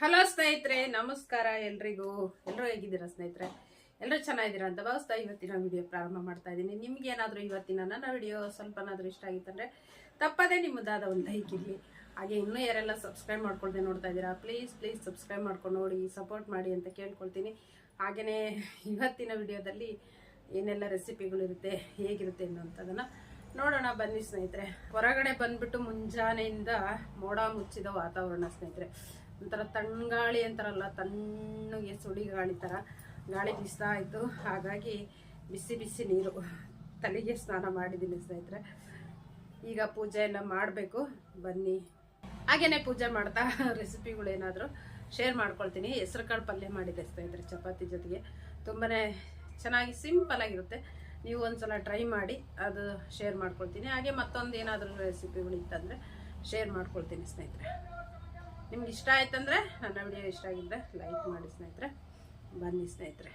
Hello ಸ್ನೇಹಿತರೆ, ನಮಸ್ಕಾರ ಎಲ್ರಿಗೂ. ಎಲ್ಲರೂ ಹೇಗಿದ್ದೀರಾ ಸ್ನೇಹಿತರೆ? ಎಲ್ಲರೂ ಚೆನ್ನಾಗಿದ್ದೀರಾ ಅಂತ ಭಾವಿಸ್ತಾ ಇವತ್ತಿನ ವಿಡಿಯೋ ಪ್ರಾರಂಭ ಮಾಡ್ತಾ ಇದ್ದೀನಿ. ನಿಮ್ಗೆ ಏನಾದರೂ ಇವತ್ತಿನ ನನ್ನ ವಿಡಿಯೋ ಸ್ವಲ್ಪನಾದರೂ ಇಷ್ಟ ಆಗಿತ್ತಂದರೆ ತಪ್ಪದೇ ನಿಮ್ಮದಾದ ಒಂದು ಲೈಕ್ ಇರಲಿ. ಹಾಗೆ ಇನ್ನೂ ಯಾರೆಲ್ಲ ಸಬ್ಸ್ಕ್ರೈಬ್ ಮಾಡ್ಕೊಳ್ದೆ ನೋಡ್ತಾ ಇದ್ದೀರಾ ಪ್ಲೀಸ್ ಪ್ಲೀಸ್ ಸಬ್ಸ್ಕ್ರೈಬ್ ಮಾಡ್ಕೊಂಡು ನೋಡಿ ಸಪೋರ್ಟ್ ಮಾಡಿ ಅಂತ ಕೇಳ್ಕೊಳ್ತೀನಿ. ಹಾಗೆಯೇ ಇವತ್ತಿನ ವಿಡಿಯೋದಲ್ಲಿ ಏನೆಲ್ಲ ರೆಸಿಪಿಗಳಿರುತ್ತೆ ಹೇಗಿರುತ್ತೆ ಅನ್ನೋಂಥದ್ದನ್ನು ನೋಡೋಣ. ಬನ್ನಿ ಸ್ನೇಹಿತರೆ. ಹೊರಗಡೆ ಬಂದ್ಬಿಟ್ಟು ಮುಂಜಾನೆಯಿಂದ ಮೋಡ ಮುಚ್ಚಿದ ವಾತಾವರಣ ಸ್ನೇಹಿತರೆ. ಒಂಥರ ತಣ್ಣಗಾಳಿ ಅಂತಾರಲ್ಲ, ತಣ್ಣಗೆ ಸುಳಿ ಗಾಳಿ ಥರ ಗಾಳಿ ಬೀಸ್ತಾ ಇತ್ತು ಹಾಗಾಗಿ ಬಿಸಿ ಬಿಸಿ ನೀರು. ತಲೆಗೆ ಸ್ನಾನ ಮಾಡಿದ್ದೀನಿ ಸ್ನೇಹಿತರೆ. ಈಗ ಪೂಜೆ ಎಲ್ಲ ಮಾಡಬೇಕು. ಬನ್ನಿ. ಹಾಗೇನೆ ಪೂಜೆ ಮಾಡ್ತಾ ರೆಸಿಪಿಗಳೇನಾದರೂ ಶೇರ್ ಮಾಡ್ಕೊಳ್ತೀನಿ. ಹೆಸರು ಕಾಳು ಪಲ್ಯ ಮಾಡಿದ್ದೆ ಸ್ನೇಹಿತರೆ ಚಪಾತಿ ಜೊತೆಗೆ. ತುಂಬಾ ಚೆನ್ನಾಗಿ ಸಿಂಪಲ್ ಆಗಿರುತ್ತೆ. ನೀವು ಒಂದ್ಸಲ ಟ್ರೈ ಮಾಡಿ ಅದು ಶೇರ್ ಮಾಡ್ಕೊಳ್ತೀನಿ. ಹಾಗೆ ಮತ್ತೊಂದು ಏನಾದರೂ ರೆಸಿಪಿಗಳು ಇತ್ತಂದರೆ ಶೇರ್ ಮಾಡ್ಕೊಳ್ತೀನಿ ಸ್ನೇಹಿತರೆ. ನಿಮ್ಗೆ ಇಷ್ಟ ಆಯ್ತಂದ್ರೆ ನನ್ನ ವಿಡಿಯೋ ಇಷ್ಟ ಆಗಿದ್ರೆ ಲೈಕ್ ಮಾಡಿ ಸ್ನೇಹಿತರೆ. ಬನ್ನಿ ಸ್ನೇಹಿತರೆ.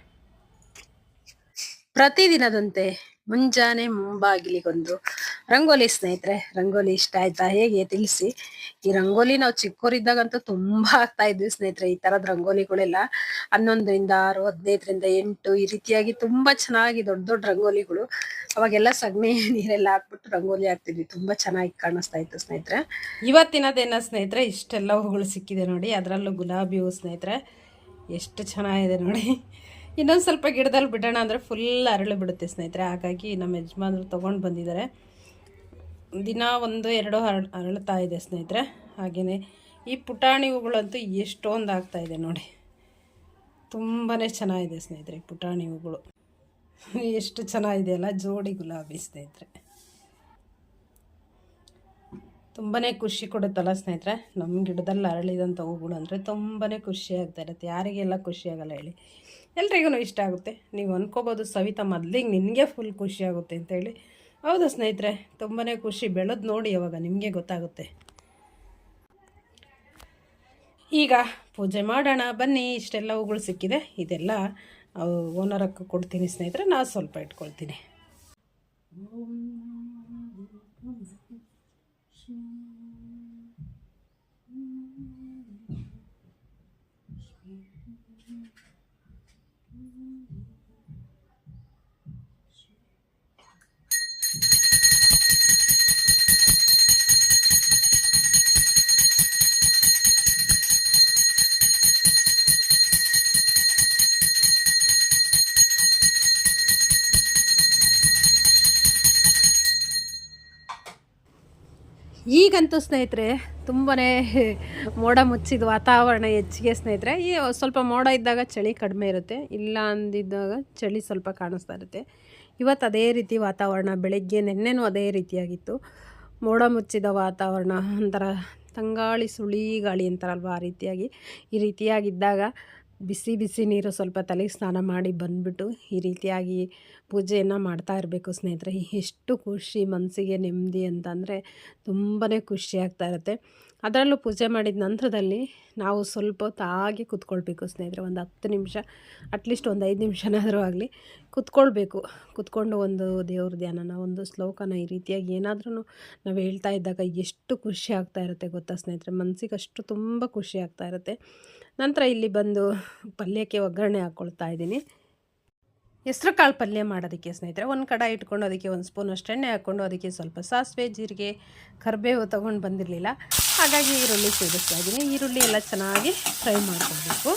ಪ್ರತಿದಿನದಂತೆ ಮುಂಜಾನೆ ಮುಂಬಾಗಿಲಿಗೊಂದು ರಂಗೋಲಿ ಸ್ನೇಹಿತರೆ. ರಂಗೋಲಿ ಇಷ್ಟ ಆಯ್ತಾ ಹೇಗೆ ತಿಳಿಸಿ. ಈ ರಂಗೋಲಿ ನಾವು ಚಿಕ್ಕವರಿದ್ದಾಗಂತೂ ತುಂಬಾ ಆಗ್ತಾ ಇದ್ವಿ ಸ್ನೇಹಿತರೆ, ಈ ತರದ ರಂಗೋಲಿಗಳೆಲ್ಲ. ಹನ್ನೊಂದರಿಂದ ಆರು, ಹದಿನೈದರಿಂದ ಎಂಟು, ಈ ರೀತಿಯಾಗಿ ತುಂಬಾ ಚೆನ್ನಾಗಿ ದೊಡ್ಡ ದೊಡ್ಡ ರಂಗೋಲಿಗಳು. ಅವಾಗೆಲ್ಲ ಸಗಣಿ ನೀರೆಲ್ಲ ಹಾಕ್ಬಿಟ್ಟು ರಂಗೋಲಿ ಹಾಕ್ತಿದ್ವಿ. ತುಂಬಾ ಚೆನ್ನಾಗಿ ಕಾಣಿಸ್ತಾ ಇತ್ತು ಸ್ನೇಹಿತರೆ. ಇವತ್ತಿನದೇನ ಸ್ನೇಹಿತರೆ, ಇಷ್ಟೆಲ್ಲ ಹೂಗಳು ಸಿಕ್ಕಿದೆ ನೋಡಿ. ಅದರಲ್ಲೂ ಗುಲಾಬಿ ಹೂ ಸ್ನೇಹಿತರೆ. ಎಷ್ಟು ಚೆನ್ನಾಗಿದೆ ನೋಡಿ. ಇನ್ನೊಂದು ಸ್ವಲ್ಪ ಗಿಡದಲ್ಲಿ ಬಿಡೋಣ ಅಂದರೆ ಫುಲ್ ಅರಳು ಬಿಡುತ್ತೆ ಸ್ನೇಹಿತರೆ. ಹಾಗಾಗಿ ನಮ್ಮ ಯಜಮಾನರು ತೊಗೊಂಡು ಬಂದಿದ್ದಾರೆ. ದಿನ ಒಂದು ಎರಡು ಹರ ಅರಳ್ತಾ ಇದೆ ಸ್ನೇಹಿತರೆ. ಹಾಗೆಯೇ ಈ ಪುಟಾಣಿ ಹೂಗಳಂತೂ ಎಷ್ಟೊಂದು ಆಗ್ತಾಯಿದೆ ನೋಡಿ. ತುಂಬಾ ಚೆನ್ನಾಗಿದೆ ಸ್ನೇಹಿತರೆ ಪುಟಾಣಿ ಹೂಗಳು. ಎಷ್ಟು ಚೆನ್ನಾಗಿದೆ ಅಲ್ಲ, ಜೋಡಿ ಗುಲಾಬಿ ಸ್ನೇಹಿತರೆ. ತುಂಬಾ ಖುಷಿ ಕೊಡುತ್ತಲ್ಲ ಸ್ನೇಹಿತರೆ ನಮ್ಮ ಗಿಡದಲ್ಲಿ ಅರಳಿದಂಥ ಹೂಗಳು ಅಂದರೆ ತುಂಬಾ ಖುಷಿ ಆಗ್ತಾ ಇರುತ್ತೆ. ಯಾರಿಗೆಲ್ಲ ಖುಷಿಯಾಗಲ್ಲ ಹೇಳಿ. ಎಲ್ರಿಗೂ ಇಷ್ಟ ಆಗುತ್ತೆ. ನೀವು ಅಂದ್ಕೋಬೋದು ಸವಿತಾ, ಮೊದಲಿಗೆ ನಿನಗೆ ಫುಲ್ ಖುಷಿ ಆಗುತ್ತೆ ಅಂತೇಳಿ ಹೌದು ಸ್ನೇಹಿತರೆ ತುಂಬಾ ಖುಷಿ. ಬೆಳೆದು ನೋಡಿ ಯಾವಾಗ ನಿಮಗೆ ಗೊತ್ತಾಗುತ್ತೆ. ಈಗ ಪೂಜೆ ಮಾಡೋಣ. ಬನ್ನಿ ಇಷ್ಟೆಲ್ಲ ಹೂಗಳು ಸಿಕ್ಕಿದೆ. ಇದೆಲ್ಲ ಓನರಕ್ಕೆ ಕೊಡ್ತೀನಿ ಸ್ನೇಹಿತರೆ. ನಾನು ಸ್ವಲ್ಪ ಇಟ್ಕೊಳ್ತೀನಿ. ಈಗಂತೂ ಸ್ನೇಹಿತರೆ ತುಂಬಾ ಮೋಡ ಮುಚ್ಚಿದ ವಾತಾವರಣ ಹೆಚ್ಚಿಗೆ ಸ್ನೇಹಿತರೆ, ಈ ಸ್ವಲ್ಪ ಮೋಡ ಇದ್ದಾಗ ಚಳಿ ಕಡಿಮೆ ಇರುತ್ತೆ, ಇಲ್ಲ ಅಂದಿದ್ದಾಗ ಚಳಿ ಸ್ವಲ್ಪ ಕಾಣಿಸ್ತಾ ಇರುತ್ತೆ. ಇವತ್ತು ಅದೇ ರೀತಿ ವಾತಾವರಣ, ಬೆಳಗ್ಗೆ ನಿನ್ನೆನೂ ಅದೇ ರೀತಿಯಾಗಿತ್ತು. ಮೋಡ ಮುಚ್ಚಿದ ವಾತಾವರಣ, ಒಂಥರ ತಂಗಾಳಿ ಸುಳಿ ಗಾಳಿ ಅಂತಾರಲ್ವ ಆ ರೀತಿಯಾಗಿ, ಈ ರೀತಿಯಾಗಿದ್ದಾಗ ಬಿಸಿ ಬಿಸಿ ನೀರು ಸ್ವಲ್ಪ ತಲೆಗೆ ಸ್ನಾನ ಮಾಡಿ ಬಂದುಬಿಟ್ಟು ಈ ರೀತಿಯಾಗಿ ಪೂಜೆಯನ್ನು ಮಾಡ್ತಾ ಇರಬೇಕು ಸ್ನೇಹಿತರೆ. ಎಷ್ಟು ಖುಷಿ ಮನಸ್ಸಿಗೆ ನೆಮ್ಮದಿ ಅಂತಂದರೆ ತುಂಬಾ ಖುಷಿ ಆಗ್ತಾ ಇರುತ್ತೆ. ಅದರಲ್ಲೂ ಪೂಜೆ ಮಾಡಿದ ನಂತರದಲ್ಲಿ ನಾವು ಸ್ವಲ್ಪ ಹೊತ್ತಾಗಿ ಕುತ್ಕೊಳ್ಬೇಕು ಸ್ನೇಹಿತರೆ, ಒಂದು ಹತ್ತು ನಿಮಿಷ ಅಟ್ಲೀಸ್ಟ್ ಒಂದು ಐದು ನಿಮಿಷನಾದರೂ ಆಗಲಿ. ಕುತ್ಕೊಳ್ಬೇಕು, ಕುತ್ಕೊಂಡು ಒಂದು ದೇವ್ರ ಧ್ಯಾನನ, ಒಂದು ಶ್ಲೋಕನ ಈ ರೀತಿಯಾಗಿ ಏನಾದ್ರೂ ನಾವು ಹೇಳ್ತಾ ಇದ್ದಾಗ ಎಷ್ಟು ಖುಷಿ ಆಗ್ತಾ ಇರುತ್ತೆ ಗೊತ್ತಾ ಸ್ನೇಹಿತರೆ? ಮನಸ್ಸಿಗೆ ಅಷ್ಟು ತುಂಬ ಖುಷಿ ಆಗ್ತಾ ಇರುತ್ತೆ. ನಂತರ ಇಲ್ಲಿ ಬಂದು ಪಲ್ಯಕ್ಕೆ ಒಗ್ಗರಣೆ ಹಾಕ್ಕೊಳ್ತಾ ಇದ್ದೀನಿ. ಹೆಸ್ರು ಕಾಳು ಪಲ್ಯ ಮಾಡೋದಕ್ಕೆ ಸ್ನೇಹಿತರೆ, ಒಂದು ಕಡ ಇಟ್ಕೊಂಡು ಅದಕ್ಕೆ ಒಂದು ಸ್ಪೂನ್ ಅಷ್ಟು ಎಣ್ಣೆ ಹಾಕ್ಕೊಂಡು ಅದಕ್ಕೆ ಸ್ವಲ್ಪ ಸಾಸಿವೆ, ಜೀರಿಗೆ, ಕರಿಬೇವು ತೊಗೊಂಡು ಬಂದಿರಲಿಲ್ಲ. ಹಾಗಾಗಿ ಈರುಳ್ಳಿ ಸೇರಿಸ್ತಾ ಇದ್ದೀನಿ. ಈರುಳ್ಳಿ ಎಲ್ಲ ಚೆನ್ನಾಗಿ ಫ್ರೈ ಮಾಡ್ಕೊಳ್ಬೇಕು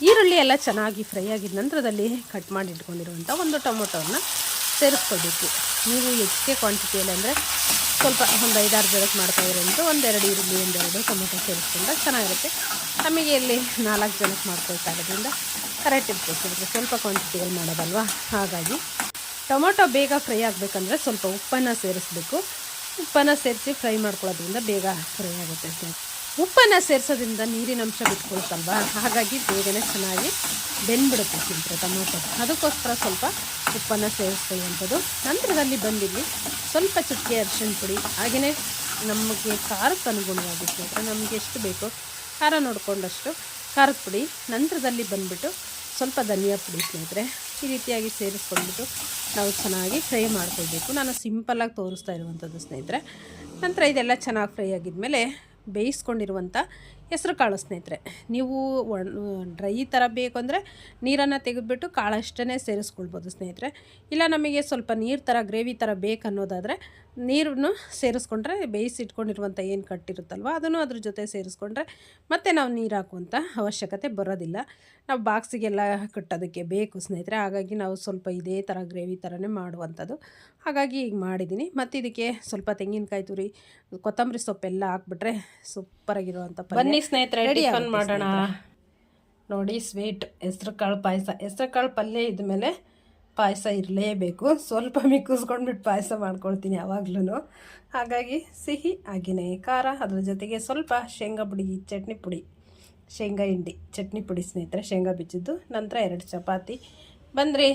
ಈರುಳ್ಳಿ ಎಲ್ಲ ಚೆನ್ನಾಗಿ ಫ್ರೈ ಆಗಿದ ನಂತರದಲ್ಲಿ ಕಟ್ ಮಾಡಿ ಇಟ್ಕೊಂಡಿರುವಂಥ ಒಂದು ಟೊಮೊಟೊವನ್ನು ಸೇರಿಸ್ಕೊಳ್ಬೇಕು ನೀವು ಹೆಚ್ಚಿಗೆ ಕ್ವಾಂಟಿಟಿಯಲ್ಲಿ ಅಂದರೆ ಸ್ವಲ್ಪ ಒಂದು ಐದಾರು ಜನಕ್ಕೆ ಮಾಡ್ತಾ ಇರೋಂಥ ಒಂದೆರಡು ಈರುಳ್ಳಿ, ಒಂದೆರಡು ಟೊಮೊಟೊ ಸೇರಿಸ್ಕೊಂಡ್ರೆ ಚೆನ್ನಾಗಿರುತ್ತೆ. ನಮಗೆ ಇಲ್ಲಿ ನಾಲ್ಕು ಜನಕ್ಕೆ ಮಾಡ್ಕೊಳ್ತಾ ಇರೋದ್ರಿಂದ ಕರೆಕ್ಟ್ ಇಟ್ಕೊಳ್ತಿರುತ್ತೆ ಸ್ವಲ್ಪ ಕ್ವಾಂಟಿಟಿಯಲ್ಲಿ ಮಾಡೋದಲ್ವ? ಹಾಗಾಗಿ ಟೊಮೊಟೊ ಬೇಗ ಫ್ರೈ ಆಗಬೇಕಂದ್ರೆ ಸ್ವಲ್ಪ ಉಪ್ಪನ್ನು ಸೇರಿಸ್ಬೇಕು. ಉಪ್ಪನ್ನು ಸೇರಿಸಿ ಫ್ರೈ ಮಾಡ್ಕೊಳ್ಳೋದ್ರಿಂದ ಬೇಗ ಫ್ರೈ ಆಗುತ್ತೆ ಉಪ್ಪನ್ನು ಸೇರಿಸೋದ್ರಿಂದ ನೀರಿನ ಅಂಶ ಬಿಟ್ಕೊಳ್ತಲ್ವ? ಹಾಗಾಗಿ ಬೇಗನೆ ಚೆನ್ನಾಗಿ ಬೆಂದ್ಬಿಡುತ್ತೆ ಸ್ನೇಹಿತರೆ ಟೊಮೊಟೊ ಅದಕ್ಕೋಸ್ಕರ ಸ್ವಲ್ಪ ಉಪ್ಪನ್ನು ಸೇರಿಸ್ಕೊಳ್ಳುವಂಥದ್ದು. ನಂತರದಲ್ಲಿ ಬಂದಿಲ್ಲಿ ಸ್ವಲ್ಪ ಚುಕ್ಕೆ ಅರಿಶಿನ ಪುಡಿ. ಹಾಗೆಯೇ ನಮಗೆ ಖಾರಕ್ಕೆ ಅನುಗುಣವಾಗಿ ಸ್ನೇಹಿತರೆ ನಮಗೆ ಎಷ್ಟು ಬೇಕೋ ಖಾರ ನೋಡಿಕೊಂಡಷ್ಟು ಖಾರದ ಪುಡಿ. ನಂತರದಲ್ಲಿ ಬಂದುಬಿಟ್ಟು ಸ್ವಲ್ಪ ಧನಿಯಾ ಪುಡಿ ಸ್ನೇಹಿತರೆ, ಈ ರೀತಿಯಾಗಿ ಸೇರಿಸ್ಕೊಂಡ್ಬಿಟ್ಟು ನಾವು ಚೆನ್ನಾಗಿ ಫ್ರೈ ಮಾಡ್ಕೊಳ್ಬೇಕು. ನಾನು ಸಿಂಪಲ್ಲಾಗಿ ತೋರಿಸ್ತಾ ಇರುವಂಥದ್ದು ಸ್ನೇಹಿತರೆ. ನಂತರ ಇದೆಲ್ಲ ಚೆನ್ನಾಗಿ ಫ್ರೈ ಆಗಿದ್ಮೇಲೆ ಬೇಯಿಸ್ಕೊಂಡಿರುವಂಥ ಹೆಸ್ರು ಕಾಳು ಸ್ನೇಹಿತರೆ. ನೀವು ಡ್ರೈ ಥರ ಬೇಕು ಅಂದರೆ ನೀರನ್ನು ತೆಗೆದುಬಿಟ್ಟು ಕಾಳಷ್ಟೇ ಸೇರಿಸ್ಕೊಳ್ಬೋದು ಸ್ನೇಹಿತರೆ. ಇಲ್ಲ ನಮಗೆ ಸ್ವಲ್ಪ ನೀರು ಥರ, ಗ್ರೇವಿ ಥರ ಬೇಕು ಅನ್ನೋದಾದರೆ ನೀರನ್ನು ಸೇರಿಸ್ಕೊಂಡ್ರೆ ಬೇಯಿಸಿಟ್ಕೊಂಡಿರುವಂಥ ಏನು ಕಟ್ಟಿರುತ್ತಲ್ವ, ಅದನ್ನು ಅದ್ರ ಜೊತೆ ಸೇರಿಸ್ಕೊಂಡ್ರೆ ಮತ್ತೆ ನಾವು ನೀರು ಹಾಕುವಂಥ ಅವಶ್ಯಕತೆ ಬರೋದಿಲ್ಲ. ನಾವು ಬಾಕ್ಸಿಗೆಲ್ಲ ಕಟ್ಟೋದಕ್ಕೆ ಬೇಕು ಸ್ನೇಹಿತರೆ. ಹಾಗಾಗಿ ನಾವು ಸ್ವಲ್ಪ ಇದೇ ಥರ ಗ್ರೇವಿ ಥರನೇ ಮಾಡುವಂಥದ್ದು. ಹಾಗಾಗಿ ಈಗ ಮಾಡಿದ್ದೀನಿ. ಮತ್ತು ಇದಕ್ಕೆ ಸ್ವಲ್ಪ ತೆಂಗಿನಕಾಯಿ ತುರಿ, ಕೊತ್ತಂಬರಿ ಸೊಪ್ಪೆಲ್ಲ ಹಾಕ್ಬಿಟ್ರೆ ಸೂಪರಾಗಿರುವಂಥ ಬನ್ನಿ ಸ್ನೇಹಿತರೆ ಟಿಫನ್ ಮಾಡೋಣ. ನೋಡಿ ಸ್ವೀಟ್ ಹೆಸ್ರು ಕಾಳು ಪಾಯಸ. ಹೆಸ್ರು ಕಾಳು ಪಲ್ಯ ಇದ್ಮೇಲೆ ಪಾಯಸ ಇರಲೇಬೇಕು. ಸ್ವಲ್ಪ ಮಿಕ್ಕಿಸ್ಕೊಂಡ್ಬಿಟ್ಟು ಪಾಯಸ ಮಾಡ್ಕೊಳ್ತೀನಿ ಯಾವಾಗ್ಲೂ ಹಾಗಾಗಿ ಸಿಹಿ ಹಾಗೆಯೇ ಖಾರ. ಅದ್ರ ಜೊತೆಗೆ ಸ್ವಲ್ಪ ಶೇಂಗಾ ಪುಡಿ ಚಟ್ನಿ ಪುಡಿ. ಶೇಂಗಾ ಹಿಂಡಿ ಚಟ್ನಿ ಪುಡಿ ಸ್ನೇಹಿತರೆ ಶೇಂಗಾ ಬಿಚ್ಚಿದ್ದು. ನಂತರ ಎರಡು ಚಪಾತಿ. ಬಂದ್ರಿ.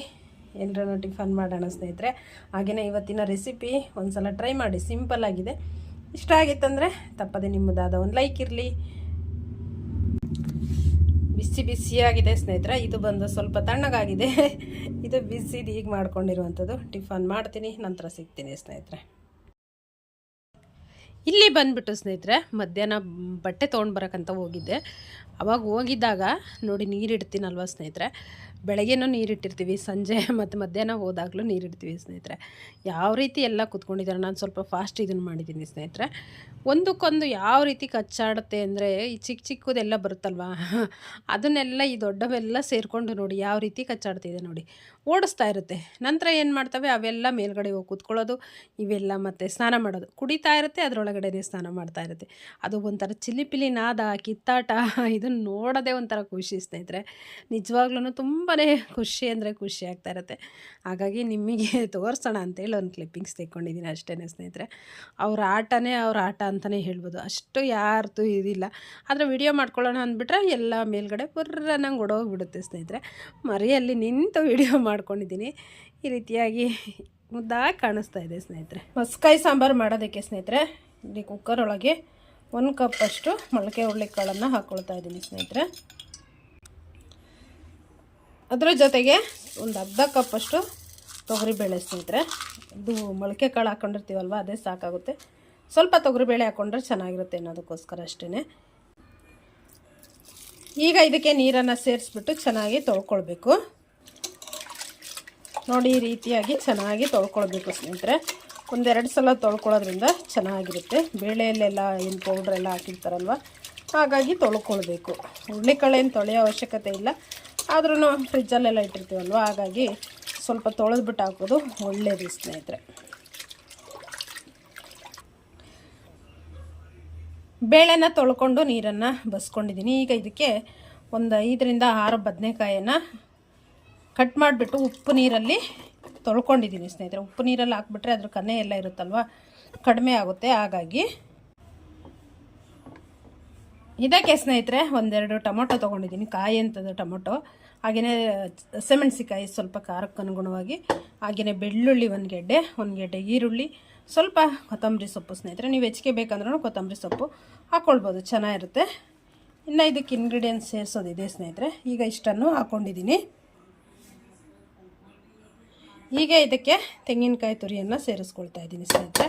ಎಲ್ಲರೂ ಟಿಫನ್ ಮಾಡೋಣ ಸ್ನೇಹಿತರೆ. ಹಾಗೆಯೇ ಇವತ್ತಿನ ರೆಸಿಪಿ ಒಂದು ಸಲ ಟ್ರೈ ಮಾಡಿ. ಸಿಂಪಲ್ ಆಗಿದೆ. ಇಷ್ಟ ಆಗಿತ್ತಂದರೆ ತಪ್ಪದೆ ನಿಮ್ಮದಾದ ಒಂದು ಲೈಕ್ ಇರಲಿ. ಬಿಸಿ ಬಿಸಿಯಾಗಿದೆ ಸ್ನೇಹಿತರ, ಇದು ಬಂದು ಸ್ವಲ್ಪ ತಣ್ಣಗಾಗಿದೆ. ಇದು ಬಿಸಿದು ಈಗ ಮಾಡ್ಕೊಂಡಿರುವಂಥದ್ದು. ಟಿಫನ್ ಮಾಡ್ತೀನಿ, ನಂತರ ಸಿಗ್ತೀನಿ ಸ್ನೇಹಿತರೆ. ಇಲ್ಲಿ ಬಂದ್ಬಿಟ್ಟು ಸ್ನೇಹಿತರೆ, ಮಧ್ಯಾಹ್ನ ಬಟ್ಟೆ ತೊಗೊಂಡು ಬರೋಕ್ಕಂತ ಹೋಗಿದ್ದೆ. ಅವಾಗ ಹೋಗಿದ್ದಾಗ ನೋಡಿ ನೀರಿಡ್ತೀನಲ್ವ ಸ್ನೇಹಿತರೆ ಬೆಳಗ್ಗೆನೂ ನೀರಿಟ್ಟಿರ್ತೀವಿ, ಸಂಜೆ ಮತ್ತು ಮಧ್ಯಾಹ್ನ ಹೋದಾಗಲೂ ನೀರಿಡ್ತೀವಿ ಸ್ನೇಹಿತರೆ. ಯಾವ ರೀತಿ ಎಲ್ಲ ಕುತ್ಕೊಂಡಿದ್ದಾರೆ, ನಾನು ಸ್ವಲ್ಪ ಫಾಸ್ಟ್ ಇದನ್ನು ಮಾಡಿದ್ದೀನಿ ಸ್ನೇಹಿತರೆ. ಒಂದಕ್ಕೊಂದು ಯಾವ ರೀತಿ ಕಚ್ಚಾಡುತ್ತೆ ಅಂದರೆ ಈ ಚಿಕ್ಕ ಚಿಕ್ಕದೆಲ್ಲ ಬರುತ್ತಲ್ವ? ಅದನ್ನೆಲ್ಲ ಈ ದೊಡ್ಡವೆಲ್ಲ ಸೇರಿಕೊಂಡು ನೋಡಿ ಯಾವ ರೀತಿ ಕಚ್ಚಾಡ್ತಿದೆ ನೋಡಿ. ಓಡಿಸ್ತಾ ಇರುತ್ತೆ. ನಂತರ ಏನು ಮಾಡ್ತವೆ? ಅವೆಲ್ಲ ಮೇಲ್ಗಡೆ ಹೋಗಿ ಕೂತ್ಕೊಳ್ಳೋದು, ಇವೆಲ್ಲ ಮತ್ತು ಸ್ನಾನ ಮಾಡೋದು. ಕುಡಿತಾ ಇರುತ್ತೆ ಅದರೊಳಗಡೆ ಸ್ನಾನ ಮಾಡ್ತಾ ಇರುತ್ತೆ. ಅದು ಒಂಥರ ಚಿಲಿಪಿಲಿ ನಾದ ಕಿತ್ತಾಟ. ಇದನ್ನು ನೋಡೋದೇ ಒಂಥರ ಖುಷಿ ಸ್ನೇಹಿತರೆ. ನಿಜವಾಗ್ಲೂ ತುಂಬಾ ಖುಷಿ ಅಂದರೆ ಖುಷಿ ಆಗ್ತಾ ಇರುತ್ತೆ. ಹಾಗಾಗಿ ನಿಮಗೆ ತೋರಿಸೋಣ ಅಂತೇಳಿ ಒಂದು ಕ್ಲಿಪ್ಪಿಂಗ್ಸ್ ತೆಕ್ಕೊಂಡಿದ್ದೀನಿ ಅಷ್ಟೇ ಸ್ನೇಹಿತರೆ. ಅವ್ರ ಆಟನೇ ಅವ್ರ ಆಟ ಅಂತಲೇ ಹೇಳ್ಬೋದು. ಅಷ್ಟು ಯಾರ್ದು ಇದಿಲ್ಲ. ಆದರೆ ವಿಡಿಯೋ ಮಾಡ್ಕೊಳ್ಳೋಣ ಅಂದ್ಬಿಟ್ರೆ ಎಲ್ಲ ಮೇಲ್ಗಡೆ ಪುರ್ರ ನಂಗೆ ಒಡೋಗ್ಬಿಡುತ್ತೆ ಸ್ನೇಹಿತರೆ. ಮರೆಯಲ್ಲಿ ನಿಂತು ವಿಡಿಯೋ ಮಾಡ್ಕೊಂಡಿದ್ದೀನಿ ಈ ರೀತಿಯಾಗಿ ಮುದ್ದಾಗಿ ಕಾಣಿಸ್ತಾ ಇದೆ ಸ್ನೇಹಿತರೆ. ಮಸ್ಕಾಯಿ ಸಾಂಬಾರು ಮಾಡೋದಕ್ಕೆ ಸ್ನೇಹಿತರೆ, ಇಲ್ಲಿ ಕುಕ್ಕರ್ ಒಳಗೆ ಒಂದು ಕಪ್ಪಷ್ಟು ಮೊಳಕೆ ಹುರುಳಿಕಾಳನ್ನು ಹಾಕ್ಕೊಳ್ತಾ ಇದ್ದೀನಿ ಸ್ನೇಹಿತರೆ. ಅದ್ರ ಜೊತೆಗೆ ಒಂದು ಅರ್ಧ ಕಪ್ಪಷ್ಟು ತೊಗರಿಬೇಳೆ ಸ್ನೇಹಿತರೆ. ಇದು ಮೊಳಕೆ ಕಾಳು ಹಾಕ್ಕೊಂಡಿರ್ತೀವಲ್ವ ಅದೇ ಸಾಕಾಗುತ್ತೆ. ಸ್ವಲ್ಪ ತೊಗರಿಬೇಳೆ ಹಾಕ್ಕೊಂಡ್ರೆ ಚೆನ್ನಾಗಿರುತ್ತೆ ಅನ್ನೋದಕ್ಕೋಸ್ಕರ ಅಷ್ಟೇ ಈಗ ಇದಕ್ಕೆ ನೀರನ್ನು ಸೇರಿಸ್ಬಿಟ್ಟು ಚೆನ್ನಾಗಿ ತೊಳ್ಕೊಳ್ಬೇಕು. ನೋಡಿ, ಈ ರೀತಿಯಾಗಿ ಚೆನ್ನಾಗಿ ತೊಳ್ಕೊಳ್ಬೇಕು ಸ್ನೇಹಿತರೆ. ಒಂದೆರಡು ಸಲ ತೊಳ್ಕೊಳ್ಳೋದ್ರಿಂದ ಚೆನ್ನಾಗಿರುತ್ತೆ. ಬೇಳೆಯಲ್ಲೆಲ್ಲ ಏನು ಪೌಡ್ರೆಲ್ಲ ಹಾಕಿರ್ತಾರಲ್ವ, ಹಾಗಾಗಿ ತೊಳ್ಕೊಳ್ಬೇಕು. ಹುರುಳಿಕಾಳೇನು ತೊಳೆಯೋ ಅವಶ್ಯಕತೆ ಇಲ್ಲ. ಆದ್ರೂ ಫ್ರಿಜ್ಜಲ್ಲೆಲ್ಲ ಇಟ್ಟಿರ್ತೀವಲ್ವ? ಹಾಗಾಗಿ ಸ್ವಲ್ಪ ತೊಳೆದ್ಬಿಟ್ಟು ಹಾಕೋದು ಒಳ್ಳೇದು ಸ್ನೇಹಿತರೆ. ಬೇಳೆನ ತೊಳ್ಕೊಂಡು ನೀರನ್ನು ಬಸ್ಕೊಂಡಿದ್ದೀನಿ. ಈಗ ಇದಕ್ಕೆ ಒಂದು ಐದರಿಂದ ಆರು ಬದನೆಕಾಯನ್ನು ಕಟ್ ಮಾಡಿಬಿಟ್ಟು ಉಪ್ಪು ನೀರಲ್ಲಿ ತೊಳ್ಕೊಂಡಿದ್ದೀನಿ ಸ್ನೇಹಿತರೆ. ಉಪ್ಪು ನೀರಲ್ಲಿ ಹಾಕ್ಬಿಟ್ರೆ ಅದ್ರ ಕನೆ ಎಲ್ಲ ಇರುತ್ತಲ್ವ? ಕಡಿಮೆ ಆಗುತ್ತೆ. ಹಾಗಾಗಿ ಇದಕ್ಕೆ ಸ್ನೇಹಿತರೆ, ಒಂದೆರಡು ಟೊಮೊಟೊ ತೊಗೊಂಡಿದ್ದೀನಿ. ಕಾಯಿ ಅಂತದ್ದು ಟೊಮೊಟೊ. ಹಾಗೆಯೇ ಹಸಿಮೆಣ್ಸಿಕಾಯಿ ಸ್ವಲ್ಪ ಖಾರಕ್ಕೆ ಅನುಗುಣವಾಗಿ ಹಾಗೆಯೇ ಬೆಳ್ಳುಳ್ಳಿ ಒಂದು ಗೆಡ್ಡೆ ಒಂದು ಗೆಡ್ಡೆ ಈರುಳ್ಳಿ, ಸ್ವಲ್ಪ ಕೊತ್ತಂಬರಿ ಸೊಪ್ಪು ಸ್ನೇಹಿತರೆ. ನೀವು ಹೆಚ್ಚಿಗೆ ಬೇಕಂದ್ರೂ ಕೊತ್ತಂಬರಿ ಸೊಪ್ಪು ಹಾಕ್ಕೊಳ್ಬೋದು ಚೆನ್ನಾಗಿರುತ್ತೆ. ಇನ್ನು ಇದಕ್ಕೆ ಇಂಗ್ರೀಡಿಯೆಂಟ್ಸ್ ಸೇರಿಸೋದಿದೆ ಸ್ನೇಹಿತರೆ. ಈಗ ಇಷ್ಟನ್ನು ಹಾಕ್ಕೊಂಡಿದ್ದೀನಿ ಈಗ ಇದಕ್ಕೆ ತೆಂಗಿನಕಾಯಿ ತುರಿಯನ್ನು ಸೇರಿಸ್ಕೊಳ್ತಾ ಇದ್ದೀನಿ ಸ್ನೇಹಿತರೆ.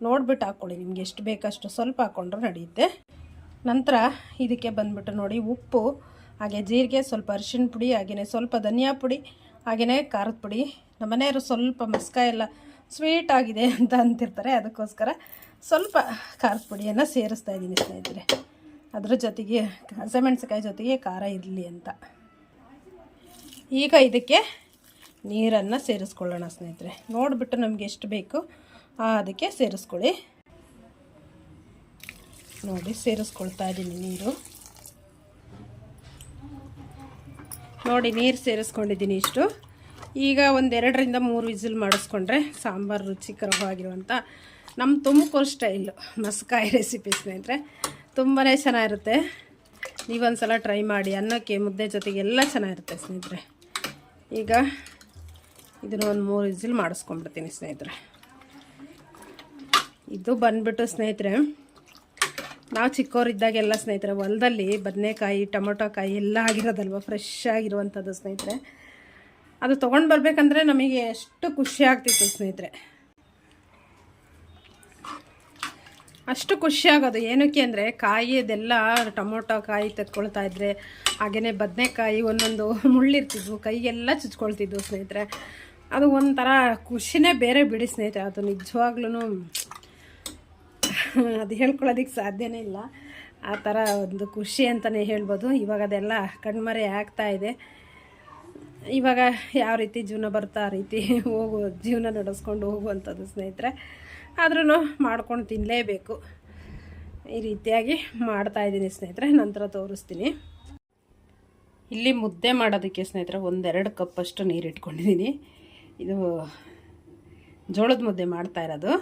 ನೋಡಿಬಿಟ್ಟು ಹಾಕ್ಕೊಳ್ಳಿ ನಿಮ್ಗೆ ಎಷ್ಟು ಬೇಕಷ್ಟು ಸ್ವಲ್ಪ ಹಾಕ್ಕೊಂಡ್ರೆ ನಡೆಯುತ್ತೆ. ನಂತರ ಇದಕ್ಕೆ ಬಂದ್ಬಿಟ್ಟು ನೋಡಿ ಉಪ್ಪು, ಹಾಗೆ ಜೀರಿಗೆ, ಸ್ವಲ್ಪ ಅರಿಶಿನ ಪುಡಿ ಹಾಗೆಯೇ ಸ್ವಲ್ಪ ಧನಿಯಾ ಪುಡಿ ಹಾಗೆಯೇ ಖಾರದ ಪುಡಿ. ನಮ್ಮ ಮನೆಯವರು ಸ್ವಲ್ಪ ಮಸ್ಕಾ ಎಲ್ಲ ಸ್ವೀಟ್ ಆಗಿದೆ ಅಂತ ಅಂತಿರ್ತಾರೆ, ಅದಕ್ಕೋಸ್ಕರ ಸ್ವಲ್ಪ ಖಾರದ ಪುಡಿಯನ್ನು ಸೇರಿಸ್ತಾ ಇದ್ದೀನಿ ಸ್ನೇಹಿತರೆ. ಅದರ ಜೊತೆಗೆ ಹಸಿಮೆಣ್ಸಿಕಾಯಿ ಜೊತೆಗೆ ಖಾರ ಇರಲಿ ಅಂತ. ಈಗ ಇದಕ್ಕೆ ನೀರನ್ನು ಸೇರಿಸ್ಕೊಳ್ಳೋಣ ಸ್ನೇಹಿತರೆ. ನೋಡಿಬಿಟ್ಟು ನಮಗೆ ಎಷ್ಟು ಬೇಕು ಅದಕ್ಕೆ ಸೇರಿಸ್ಕೊಳ್ಳಿ. ನೋಡಿ, ಸೇರಿಸ್ಕೊಳ್ತಾ ಇದ್ದೀನಿ ನೀರು. ನೋಡಿ, ನೀರು ಸೇರಿಸ್ಕೊಂಡಿದ್ದೀನಿ ಇಷ್ಟು. ಈಗ ಒಂದೆರಡರಿಂದ ಮೂರು ವಿಸಿಲ್ ಮಾಡಿಸ್ಕೊಂಡ್ರೆ ಸಾಂಬಾರು ರುಚಿಕರವಾಗಿರುವಂಥ ನಮ್ಮ ತುಮಕೂರು ಸ್ಟೈಲು ಮಸ್ಕಾಯಿ ರೆಸಿಪಿ ಸ್ನೇಹಿತರೆ. ತುಂಬಾ ಚೆನ್ನಾಗಿರುತ್ತೆ. ನೀವೊಂದು ಸಲ ಟ್ರೈ ಮಾಡಿ, ಅನ್ನಕ್ಕೆ, ಮುದ್ದೆ ಜೊತೆಗೆ ಎಲ್ಲ ಚೆನ್ನಾಗಿರುತ್ತೆ ಸ್ನೇಹಿತರೆ. ಈಗ ಇದನ್ನು ಒಂದು ಮೂರು ವಿಸಿಲ್ ಮಾಡಿಸ್ಕೊಂಡ್ಬಿಡ್ತೀನಿ ಸ್ನೇಹಿತರೆ. ಇದು ಬಂದ್ಬಿಟ್ಟು ಸ್ನೇಹಿತರೆ ನಾವು ಚಿಕ್ಕವರಿದ್ದಾಗೆಲ್ಲ ಸ್ನೇಹಿತರೆ, ಹೊಲದಲ್ಲಿ ಬದನೆಕಾಯಿ, ಟೊಮೊಟೊಕಾಯಿ ಎಲ್ಲ ಆಗಿರೋದಲ್ವ? ಫ್ರೆಶ್ ಆಗಿರುವಂಥದ್ದು ಸ್ನೇಹಿತರೆ. ಅದು ತೊಗೊಂಡು ಬರಬೇಕಂದ್ರೆ ನಮಗೆ ಎಷ್ಟು ಖುಷಿ ಆಗ್ತಿತ್ತು ಸ್ನೇಹಿತರೆ. ಅಷ್ಟು ಖುಷಿ ಆಗೋದು. ಏನಕ್ಕೆ ಅಂದರೆ ಕಾಯಿ ಅದೆಲ್ಲ ಟೊಮೊಟೊ ಕಾಯಿ ತೆಕ್ಕೊಳ್ತಾ ಇದ್ರೆ ಹಾಗೆಯೇ ಬದನೆಕಾಯಿ ಒಂದೊಂದು ಮುಳ್ಳಿರ್ತಿದ್ವು, ಕೈಗೆಲ್ಲ ಚುಚ್ಕೊಳ್ತಿದ್ವು ಸ್ನೇಹಿತರೆ. ಅದು ಒಂಥರ ಖುಷಿನೇ ಬೇರೆ ಬಿಡಿ ಸ್ನೇಹಿತರೆ. ಅದು ನಿಜವಾಗ್ಲೂ ಅದು ಹೇಳ್ಕೊಳ್ಳೋದಕ್ಕೆ ಸಾಧ್ಯನೇ ಇಲ್ಲ. ಆ ಥರ ಒಂದು ಖುಷಿ ಅಂತಲೇ ಹೇಳ್ಬೋದು. ಇವಾಗ ಅದೆಲ್ಲ ಕಣ್ಮರೆ ಆಗ್ತಾ ಇದೆ. ಇವಾಗ ಯಾವ ರೀತಿ ಜೀವನ ಬರ್ತಾ, ಆ ರೀತಿ ಹೋಗು, ಜೀವನ ನಡೆಸ್ಕೊಂಡು ಹೋಗುವಂಥದ್ದು ಸ್ನೇಹಿತರೆ ಆದ್ರೂ ಮಾಡ್ಕೊಂಡು ತಿನ್ನಲೇಬೇಕು ಈ ರೀತಿಯಾಗಿ ಮಾಡ್ತಾ ಇದ್ದೀನಿ ಸ್ನೇಹಿತರೆ. ನಂತರ ತೋರಿಸ್ತೀನಿ. ಇಲ್ಲಿ ಮುದ್ದೆ ಮಾಡೋದಕ್ಕೆ ಸ್ನೇಹಿತರೆ ಒಂದೆರಡು ಕಪ್ಪಷ್ಟು ನೀರು ಇಟ್ಕೊಂಡಿದ್ದೀನಿ ಇದು ಜೋಳದ ಮುದ್ದೆ ಮಾಡ್ತಾ ಇರೋದು.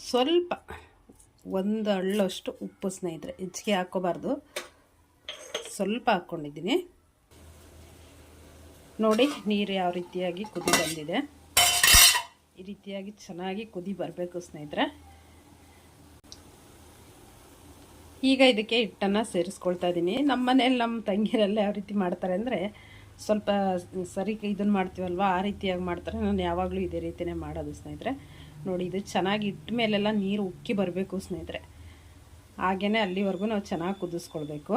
ಸ್ವಲ್ಪ ಒಂದು ಹಳ್ಳಷ್ಟು ಉಪ್ಪು ಸ್ನೇಹಿತರೆ, ಹೆಚ್ಚಿಗೆ ಹಾಕೋಬಾರ್ದು ಸ್ವಲ್ಪ ಹಾಕ್ಕೊಂಡಿದ್ದೀನಿ. ನೋಡಿ ನೀರು ಯಾವ ರೀತಿಯಾಗಿ ಕುದಿ ಬಂದಿದೆ. ಈ ರೀತಿಯಾಗಿ ಚೆನ್ನಾಗಿ ಕುದಿ ಬರಬೇಕು ಸ್ನೇಹಿತರೆ. ಈಗ ಇದಕ್ಕೆ ಹಿಟ್ಟನ್ನು ಸೇರಿಸ್ಕೊಳ್ತಾ ಇದ್ದೀನಿ. ನಮ್ಮ ಮನೆಯಲ್ಲಿ ನಮ್ಮ ತಂಗಿರಲ್ಲಿ ಯಾವ ರೀತಿ ಮಾಡ್ತಾರೆ ಅಂದರೆ ಸ್ವಲ್ಪ ಸರಿ ಇದನ್ನು ಮಾಡ್ತೀವಲ್ವ, ಆ ರೀತಿಯಾಗಿ ಮಾಡ್ತಾರೆ. ನಾನು ಯಾವಾಗಲೂ ಇದೇ ರೀತಿಯೇ ಮಾಡೋದು ಸ್ನೇಹಿತರೆ. ನೋಡಿ, ಇದು ಚೆನ್ನಾಗಿ ಇಟ್ಟ ಮೇಲೆಲ್ಲ ನೀರು ಉಕ್ಕಿ ಬರಬೇಕು ಸ್ನೇಹಿತರೆ. ಹಾಗೇ ಅಲ್ಲಿವರೆಗೂ ನಾವು ಚೆನ್ನಾಗಿ ಕುದಿಸ್ಕೊಳ್ಬೇಕು.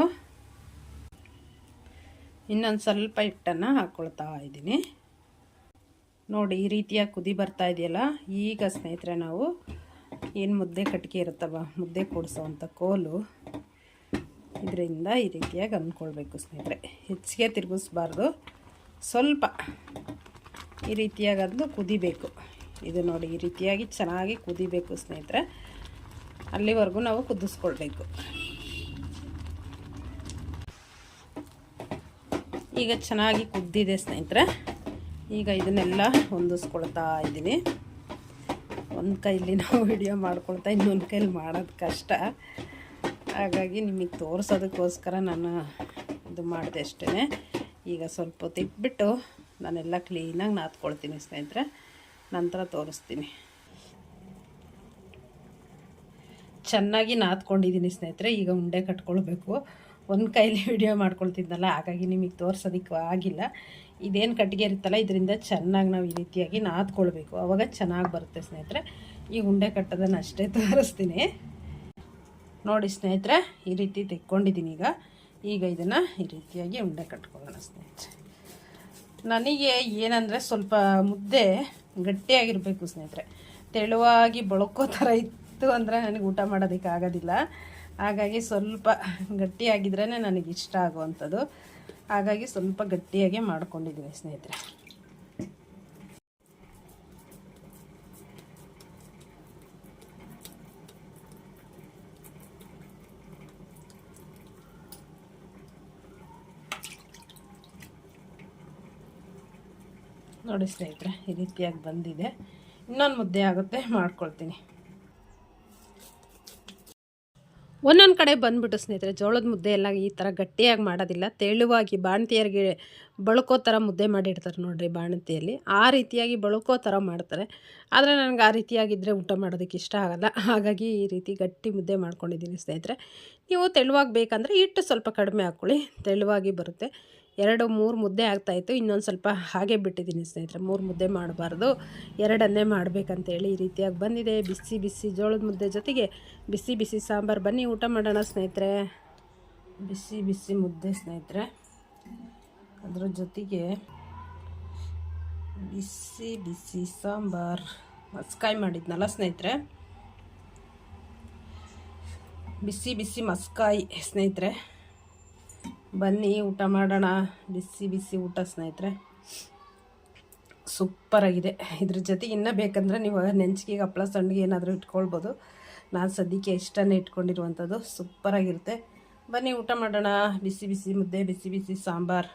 ಇನ್ನೊಂದು ಸ್ವಲ್ಪ ಹಿಟ್ಟನ್ನು ಹಾಕ್ಕೊಳ್ತಾ ಇದ್ದೀನಿ. ನೋಡಿ, ಈ ರೀತಿಯಾಗಿ ಕುದಿ ಬರ್ತಾ ಇದೆಯಲ್ಲ, ಈಗ ಸ್ನೇಹಿತರೆ ನಾವು ಏನು ಮುದ್ದೆ ಕಟ್ಟಿಗೆ ಇರುತ್ತವ ಮುದ್ದೆ ಕೂಡಿಸೋವಂಥ ಕೋಲು ಇದರಿಂದ ಈ ರೀತಿಯಾಗಿ ಅಂದ್ಕೊಳ್ಬೇಕು ಸ್ನೇಹಿತರೆ. ಹೆಚ್ಚಿಗೆ ತಿರುಗಿಸ್ಬಾರ್ದು, ಸ್ವಲ್ಪ ಈ ರೀತಿಯಾಗಿ ಅದನ್ನು ಕುದಿಬೇಕು. ಇದು ನೋಡಿ ಈ ರೀತಿಯಾಗಿ ಚೆನ್ನಾಗಿ ಕುದಿಬೇಕು ಸ್ನೇಹಿತರೆ. ಅಲ್ಲಿವರೆಗೂ ನಾವು ಕುದಿಸ್ಕೊಳ್ಬೇಕು. ಈಗ ಚೆನ್ನಾಗಿ ಕುದ್ದಿದೆ ಸ್ನೇಹಿತರೆ. ಈಗ ಇದನ್ನೆಲ್ಲ ಹೊಂದಿಸ್ಕೊಳ್ತಾ ಇದ್ದೀನಿ. ಒಂದು ಕೈಲಿ ನಾವು ವಿಡಿಯೋ ಮಾಡ್ಕೊಳ್ತಾ ಇನ್ನೊಂದು ಕೈಲಿ ಮಾಡೋದು ಕಷ್ಟ. ಹಾಗಾಗಿ ನಿಮಗೆ ತೋರಿಸೋದಕ್ಕೋಸ್ಕರ ನಾನು ಇದು ಮಾಡಿದೆ ಅಷ್ಟೇ ಈಗ ಸ್ವಲ್ಪ ಹೊತ್ತು ಇಟ್ಬಿಟ್ಟು ನಾನೆಲ್ಲ ಕ್ಲೀನಾಗಿ ನಾದ್ಕೊಳ್ತೀನಿ ಸ್ನೇಹಿತರೆ. ನಂತರ ತೋರಿಸ್ತೀನಿ. ಚೆನ್ನಾಗಿ ನಾದ್ಕೊಂಡಿದ್ದೀನಿ ಸ್ನೇಹಿತರೆ, ಈಗ ಉಂಡೆ ಕಟ್ಕೊಳ್ಬೇಕು. ಒಂದು ಕೈಲಿ ವಿಡಿಯೋ ಮಾಡ್ಕೊಳ್ತಿದ್ದಲ್ಲ ಹಾಗಾಗಿ ನಿಮಗೆ ತೋರ್ಸೋದಕ್ಕೆ ಆಗಿಲ್ಲ. ಇದೇನು ಕಟ್ಟಿಗೆ ಇರುತ್ತಲ್ಲ, ಇದರಿಂದ ಚೆನ್ನಾಗಿ ನಾವು ಈ ರೀತಿಯಾಗಿ ನಾದ್ಕೊಳ್ಬೇಕು. ಅವಾಗ ಚೆನ್ನಾಗಿ ಬರುತ್ತೆ ಸ್ನೇಹಿತರೆ. ಈ ಉಂಡೆ ಕಟ್ಟೋದನ್ನು ಅಷ್ಟೇ ತೋರಿಸ್ತೀನಿ. ನೋಡಿ ಸ್ನೇಹಿತರೆ, ಈ ರೀತಿ ತೆಕ್ಕೊಂಡಿದ್ದೀನಿ ಈಗ. ಈಗ ಇದನ್ನು ಈ ರೀತಿಯಾಗಿ ಉಂಡೆ ಕಟ್ಕೊಳ್ಳೋಣ ಸ್ನೇಹಿತರೆ. ನನಗೆ ಏನಂದರೆ ಸ್ವಲ್ಪ ಮುದ್ದೆ ಗಟ್ಟಿಯಾಗಿರಬೇಕು ಸ್ನೇಹಿತರೆ. ತೆಳುವಾಗಿ ಬಳಕೋ ಥರ ಇತ್ತು ಅಂದರೆ ನನಗೆ ಊಟ ಮಾಡೋದಕ್ಕೆ ಆಗೋದಿಲ್ಲ. ಹಾಗಾಗಿ ಸ್ವಲ್ಪ ಗಟ್ಟಿಯಾಗಿದ್ರೇ ನನಗೆ ಇಷ್ಟ ಆಗುವಂಥದ್ದು. ಹಾಗಾಗಿ ಸ್ವಲ್ಪ ಗಟ್ಟಿಯಾಗಿ ಮಾಡ್ಕೊಂಡಿದ್ದೀನಿ ಸ್ನೇಹಿತರೆ. ನೋಡಿ ಸ್ನೇಹಿತರೆ, ಈ ರೀತಿಯಾಗಿ ಬಂದಿದೆ. ಇನ್ನೊಂದು ಮುದ್ದೆ ಆಗುತ್ತೆ, ಮಾಡ್ಕೊಳ್ತೀನಿ. ಒಂದೊಂದು ಕಡೆ ಬಂದ್ಬಿಟ್ಟು ಸ್ನೇಹಿತರೆ, ಜೋಳದ ಮುದ್ದೆ ಎಲ್ಲ ಈ ಥರ ಗಟ್ಟಿಯಾಗಿ ಮಾಡೋದಿಲ್ಲ. ತೆಳುವಾಗಿ ಬಾಣತಿಯರಿಗೆ ಬಳ್ಕೋ ಥರ ಮುದ್ದೆ ಮಾಡಿರ್ತಾರೆ ನೋಡಿರಿ ಬಾಣತಿಯಲ್ಲಿ. ಆ ರೀತಿಯಾಗಿ ಬಳ್ಕೋ ಥರ ಮಾಡ್ತಾರೆ. ಆದರೆ ನನಗೆ ಆ ರೀತಿಯಾಗಿದ್ದರೆ ಊಟ ಮಾಡೋದಕ್ಕೆ ಇಷ್ಟ ಆಗಲ್ಲ. ಹಾಗಾಗಿ ಈ ರೀತಿ ಗಟ್ಟಿ ಮುದ್ದೆ ಮಾಡ್ಕೊಂಡಿದ್ದೀನಿ ಸ್ನೇಹಿತರೆ. ನೀವು ತೆಳುವಾಗಿ ಬೇಕಂದರೆ ಹಿಟ್ಟು ಸ್ವಲ್ಪ ಕಡಿಮೆ ಹಾಕ್ಕೊಳ್ಳಿ. ತೆಳುವಾಗಿ ಬರುತ್ತೆ. ಎರಡು ಮೂರು ಮುದ್ದೆ ಆಗ್ತಾಯಿತ್ತು ಇನ್ನೊಂದು ಸ್ವಲ್ಪ ಹಾಗೆ ಬಿಟ್ಟಿದ್ದೀನಿ ಸ್ನೇಹಿತರೆ. ಮೂರು ಮುದ್ದೆ ಮಾಡಬಾರ್ದು. ಎರಡನ್ನೇ ಮಾಡಬೇಕಂತೇಳಿ ಈ ರೀತಿಯಾಗಿ ಬಂದಿದೆ. ಬಿಸಿ ಬಿಸಿ ಜೋಳದ ಮುದ್ದೆ ಜೊತೆಗೆ ಬಿಸಿ ಬಿಸಿ ಸಾಂಬಾರು. ಬನ್ನಿ ಊಟ ಮಾಡೋಣ ಸ್ನೇಹಿತರೆ. ಬಿಸಿ ಬಿಸಿ ಮುದ್ದೆ ಸ್ನೇಹಿತರೆ. ಅದರ ಜೊತೆಗೆ ಬಿಸಿ ಬಿಸಿ ಸಾಂಬಾರು. ಮಸ್ಕಾಯಿ ಮಾಡಿದ್ನಲ್ಲ ಸ್ನೇಹಿತರೆ. ಬಿಸಿ ಬಿಸಿ ಮಸ್ಕಾಯಿ ಸ್ನೇಹಿತರೆ. ಬನ್ನಿ, ಊಟ ಮಾಡೋಣ. ಬಿಸಿ ಬಿಸಿ ಊಟ ಸ್ನೇಹಿತರೆ. ಸೂಪರಾಗಿದೆ ಇದ್ರ ಜೊತೆಗೆ ಇನ್ನೂ ಬೇಕಂದರೆ ನೀವು ನೆಂಚಿಗೆ ಹಪ್ಪಳ, ಸಣ್ಣಗೆ ಏನಾದರೂ ಇಟ್ಕೊಳ್ಬೋದು. ನಾನು ಸದ್ಯಕ್ಕೆ ಇಷ್ಟನೇ ಇಟ್ಕೊಂಡಿರುವಂಥದ್ದು. ಸೂಪರಾಗಿರುತ್ತೆ ಬನ್ನಿ, ಊಟ ಮಾಡೋಣ. ಬಿಸಿ ಬಿಸಿ ಮುದ್ದೆ, ಬಿಸಿ ಬಿಸಿ ಸಾಂಬಾರು.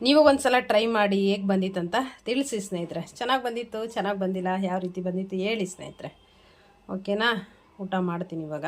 ನೀವು ಒಂದು ಸಲ ಟ್ರೈ ಮಾಡಿ ಹೇಗೆ ಬಂದಿತ್ತಂತ ತಿಳಿಸಿ ಸ್ನೇಹಿತರೆ. ಚೆನ್ನಾಗಿ ಬಂದಿತ್ತು, ಚೆನ್ನಾಗಿ ಬಂದಿಲ್ಲ, ಯಾವ ರೀತಿ ಬಂದಿತ್ತು ಹೇಳಿ ಸ್ನೇಹಿತರೆ. ಓಕೆನಾ ಊಟ ಮಾಡ್ತೀನಿ ಇವಾಗ.